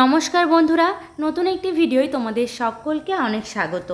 নমস্কার বন্ধুরা, নতুন একটি ভিডিওয় তোমাদের সকলকে অনেক স্বাগত।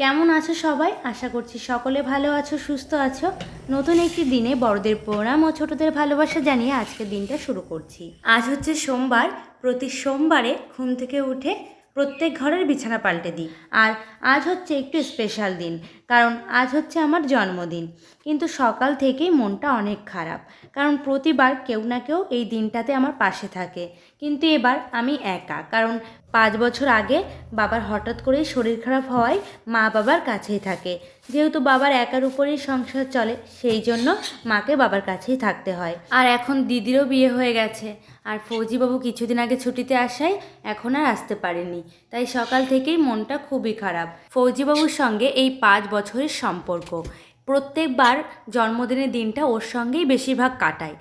কেমন আছো সবাই? আশা করছি সকলে ভালো আছো, সুস্থ আছো। নতুন একটি দিনে বড়দের প্রণাম ও ছোটদের ভালোবাসা জানিয়ে আজকের দিনটা শুরু করছি। আজ হচ্ছে সোমবার, প্রতি সোমবারে ঘুম থেকে উঠে প্রত্যেক ঘরের বিছানা পাল্টে দিই। আর আজ হচ্ছে একটু স্পেশাল দিন, কারণ আজ হচ্ছে আমার জন্মদিন। কিন্তু সকাল থেকেই মনটা অনেক খারাপ, কারণ প্রতিবার কেউ না কেউ এই দিনটাতে আমার পাশে থাকে। কিন্তু এবার আমি একা, কারণ পাঁচ বছর আগে বাবার হঠাৎ করেই শরীর খারাপ হওয়ায় মা বাবার কাছেই থাকে। যেহেতু বাবার একার উপরেই সংসার চলে, সেই জন্য মাকে বাবার কাছেই থাকতে হয়। আর এখন দিদিরও বিয়ে হয়ে গেছে। আর ফৌজিবাবু কিছুদিন আগে ছুটিতে আসায় এখন আর আসতে পারেনি। তাই সকাল থেকেই মনটা খুবই খারাপ। ফৌজিবাবুর সঙ্গে এই পাঁচ বছরের সম্পর্ক। প্রত্যেকবার জন্মদিনের দিনটা ওর সঙ্গেই বেশিরভাগ কাটাই।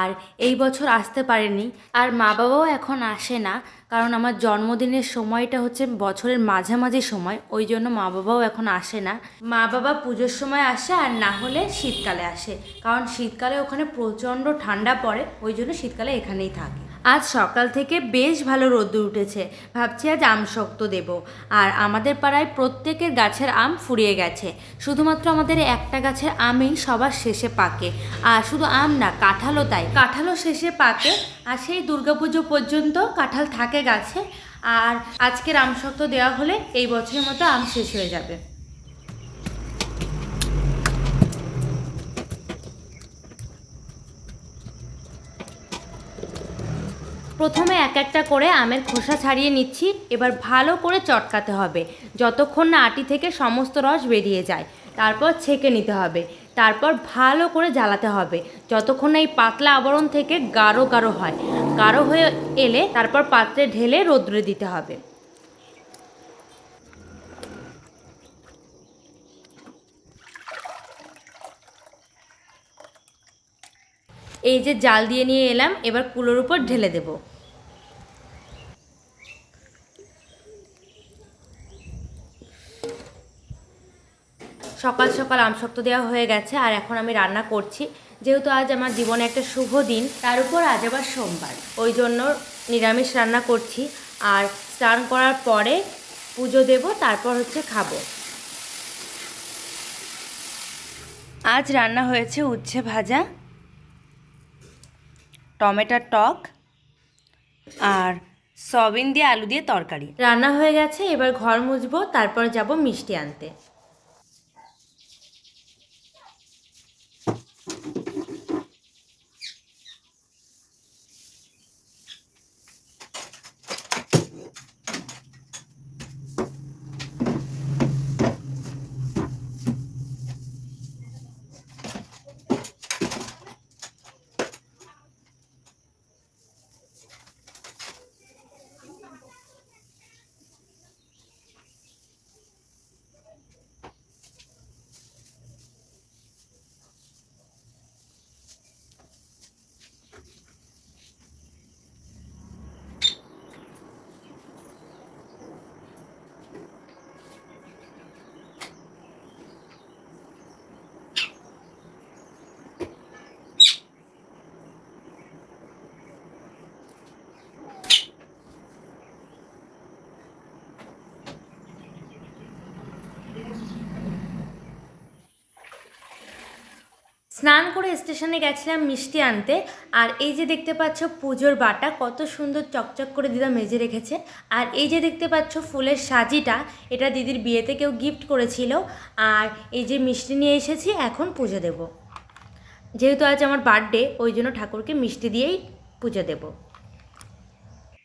আর এই বছর আসতে পারেনি। আর মা বাবাও এখন আসে না, কারণ আমার জন্মদিনের সময়টা হচ্ছে বছরের মাঝামাঝি সময়, ওই জন্য মা বাবাও এখন আসে না। মা বাবা পুজোর সময় আসে আর না হলে শীতকালে আসে, কারণ শীতকালে ওখানে প্রচণ্ড ঠান্ডা পড়ে, ওই জন্য শীতকালে এখানেই থাকে। আজ সকাল থেকে বেশ ভালো রোদ্দুর উঠেছে। ভাবছি আজ আম শক্ত দেব। আর আমাদের পাড়ায় প্রত্যেকের গাছের আম ফুরিয়ে গেছে। শুধুমাত্র আমাদের একটা গাছের আমই সবার শেষে পাকে। আর শুধু আম না, কাঁঠালও তাই। কাঁঠালও শেষে পাকে, আর সেই দুর্গাপুজো পর্যন্ত কাঁঠাল থাকে গাছে। আর আজকের আম শক্ত দেওয়া হলে এই বছরের মতো আম শেষ হয়ে যাবে। প্রথমে এক একটা করে আমের খোসা ছাড়িয়ে নিচ্ছি, এবার ভালো করে চটকাতে হবে। যতক্ষণ না আটি থেকে সমস্ত রস বেরিয়ে যায়, তারপর ছেঁকে নিতে হবে। তারপর ভালো করে জ্বালাতে হবে, যতক্ষণ না এই পাতলা আবরণ থেকে গাঢ় গাঢ় হয়। গাঢ় হয়ে এলে তারপর পাত্রে ঢেলে রোদ্রে দিতে হবে। এই যে জাল দিয়ে নিয়ে এলাম, এবার কুলোর উপর ঢেলে দেবো। সকাল সকাল আমশক্ত দেওয়া হয়ে গেছে আর এখন আমি রান্না করছি। যেহেতু আজ আমার জীবনে একটা শুভ দিন, তার উপর আজ আবার সোমবার। ওই জন্য নিরামিষ রান্না করছি আর স্নান করার পরে পুজো দেব, তারপর হচ্ছে খাব। আজ রান্না হয়েছে উচ্ছে ভাজা, টমেটোর টক আর সয়াবিন দিয়ে আলু দিয়ে তরকারি। রান্না হয়ে গেছে, এবার ঘর মুছবো, তারপর যাব মিষ্টি আনতে। স্নান করে স্টেশনে গেছিলাম মিষ্টি আনতে, আর এই যে দেখতে পাচ্ছ পুজোর বাটা, কত সুন্দর চকচক করে দিদা মেজে রেখেছে। আর এই যে দেখতে পাচ্ছ ফুলের সাজিটা, এটা দিদির বিয়েতে কেউ গিফট করেছিল, আর এই যে মিষ্টি নিয়ে এসেছি, এখন পুজো দেব। যেহেতু আজ আমার বার্থডে ওই জন্য ঠাকুরকে মিষ্টি দিয়েই পুজো দেবো।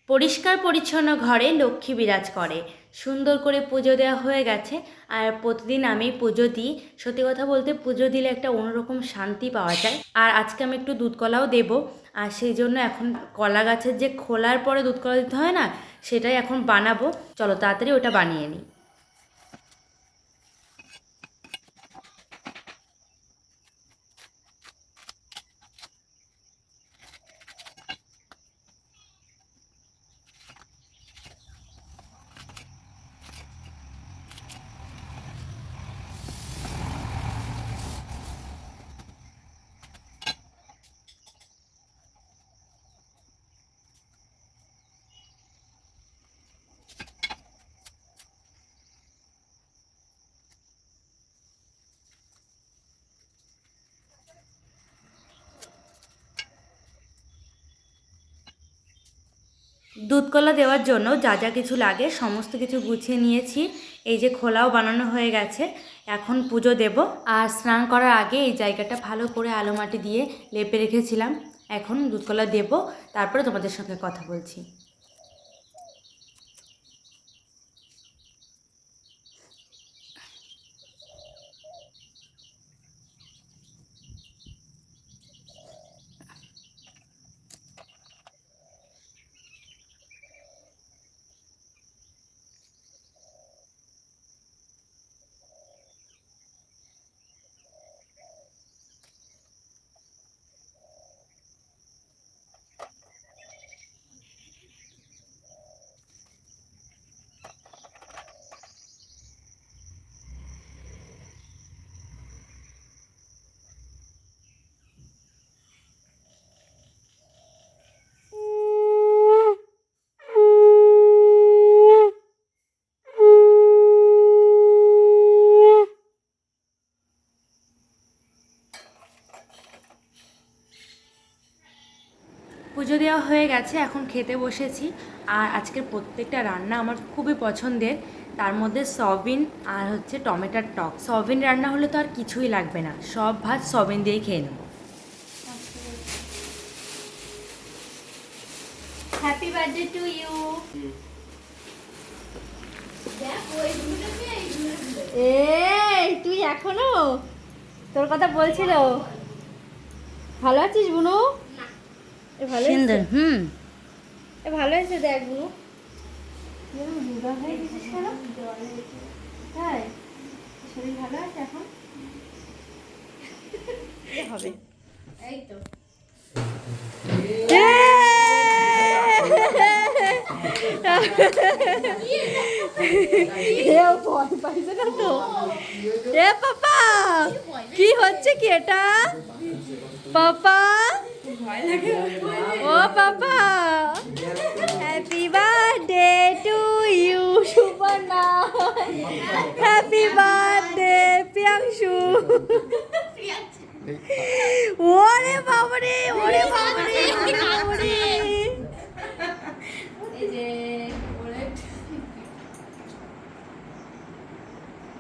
পরিষ্কার পরিচ্ছন্ন ঘরে লক্ষ্মী বিরাজ করে। সুন্দর করে পুজো দেওয়া হয়ে গেছে। আর প্রতিদিন আমি পুজো দিই। সত্যি কথা বলতে পুজো দিলে একটা অন্যরকম শান্তি পাওয়া যায়। আর আজকে আমি একটু দুধ কলাও দেবো। আর সেই জন্য এখন কলা গাছের যে খোলার পরে দুধ কলা দিতে হয় না, সেটাই এখন বানাবো। চলো তাড়াতাড়ি ওটা বানিয়ে নিই। দুধকলা দেওয়ার জন্য যা যা কিছু লাগে, সমস্ত কিছু গুছিয়ে নিয়েছি। এই যে খোলাও বানানো হয়ে গেছে, এখন পুজো দেব। আর স্নান করার আগে এই জায়গাটা ভালো করে আলো মাটি দিয়ে লেপে রেখেছিলাম। এখন দুধকলা দেব, তারপরে তোমাদের সঙ্গে কথা বলছি। পুজো দেওয়া হয়ে গেছে এখন খেতে বসেছি। আর আজকের প্রত্যেকটা রান্না আমার খুবই পছন্দের। তার মধ্যে সয়াবিন আর হচ্ছে টমেটোর টক। সয়াবিন রান্না হলে তো আর কিছুই লাগবে না। সব ভাত সয়াবিন দিয়ে খেয়ে নেব। হ্যাপি বার্থডে টু ইউ এই তুই এখনও? তোর কথা বলছিল। ভালো আছিস বুনু? ভালো সুন্দর হয়েছে? হুম। ভালো হয়েছে দেখ বুনু হয়ে গেছিস কেন তাই? শরীর ভালো আছে এখন? হবে। এই তো। ভয় পাইছে না তো? এ পাপা কি হচ্ছে কি এটা? পাপা? ও papa happy birthday to you Suborna happy birthday Priyanshu. ওরে বাবারে ওরে বাবারে বাবারে।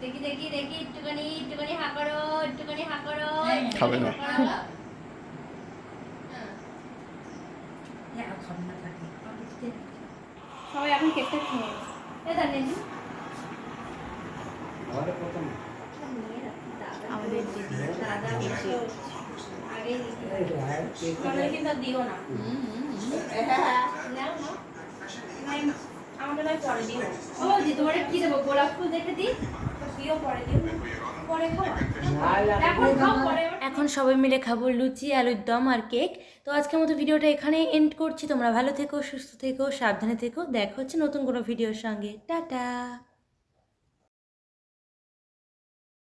দেখি দেখি দেখি একটুখানি একটুখানি হা করো একটুখানি হা করো খাবে না। সবাই এখন কেকটা খেয়ে এ দাঁড়িয়ে আমাদের দাদা বসে আগে আমাদের কিন্তু দিও না। আমাদের পরে দিও। ও দি তোমার কি দেবো? গোলাপ ফুল দেখে দিই? তুইও পরে দিও। এখন সবাই মিলে খাব লুচি আলুর দম আর কেক। তো আজকের মতো ভিডিওটা এখানে এন্ড করছি। তোমরা ভালো থেকো সুস্থ থেকো সাবধানে থেকো। দেখা হচ্ছে নতুন কোনো ভিডিওর সঙ্গে। টাটা!